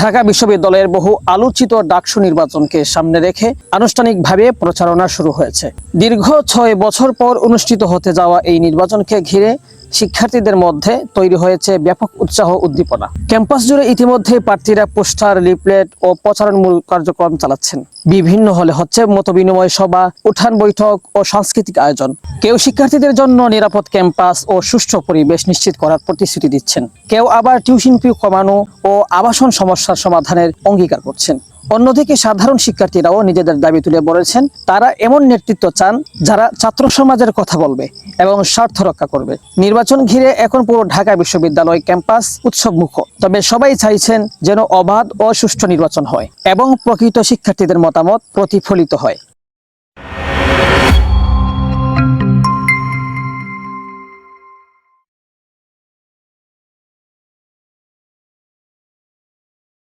ঢাকা বিশ্ববিদ্যালয়ের বহু আলোচিত ডাকসু নির্বাচনকে সামনে রেখে আনুষ্ঠানিকভাবে প্রচারণা শুরু হয়েছে। দীর্ঘ ছয় বছর পর অনুষ্ঠিত হতে যাওয়া এই নির্বাচনকে ঘিরে শিক্ষার্থীদের মধ্যে তৈরি হয়েছে ব্যাপক উৎসাহ উদ্দীপনা। ক্যাম্পাস জুড়ে ইতিমধ্যে প্রার্থীরা পোস্টার, লিফলেট ও প্রচারণমূলক কার্যক্রম চালাচ্ছেন। বিভিন্ন হলে হচ্ছে মত বিনিময় সভা, উঠান বৈঠক ও সাংস্কৃতিক আয়োজন। কেউ শিক্ষার্থীদের জন্য নিরাপদ ক্যাম্পাস ও সুষ্ঠু পরিবেশ নিশ্চিত করার প্রতিশ্রুতি দিচ্ছেন। কেউ আবার টিউশন ফি কমানো ও আবাসন সমস্যার সমাধানের অঙ্গীকার করছেন। অন্যদিকে সাধারণ শিক্ষার্থীরাও নিজেদের দাবি তুলে বলেছেন তারা এমন নেতৃত্ব চান যারা ছাত্র সমাজের কথা বলবে এবং স্বার্থ রক্ষা করবে। নির্বাচন ঘিরে এখন পুরো ঢাকা বিশ্ববিদ্যালয় ক্যাম্পাস উৎসবমুখ। তবে সবাই চাইছেন যেন অবাধ ও সুষ্ঠু নির্বাচন হয় এবং প্রকৃত শিক্ষার্থীদের মতামত প্রতিফলিত হয়।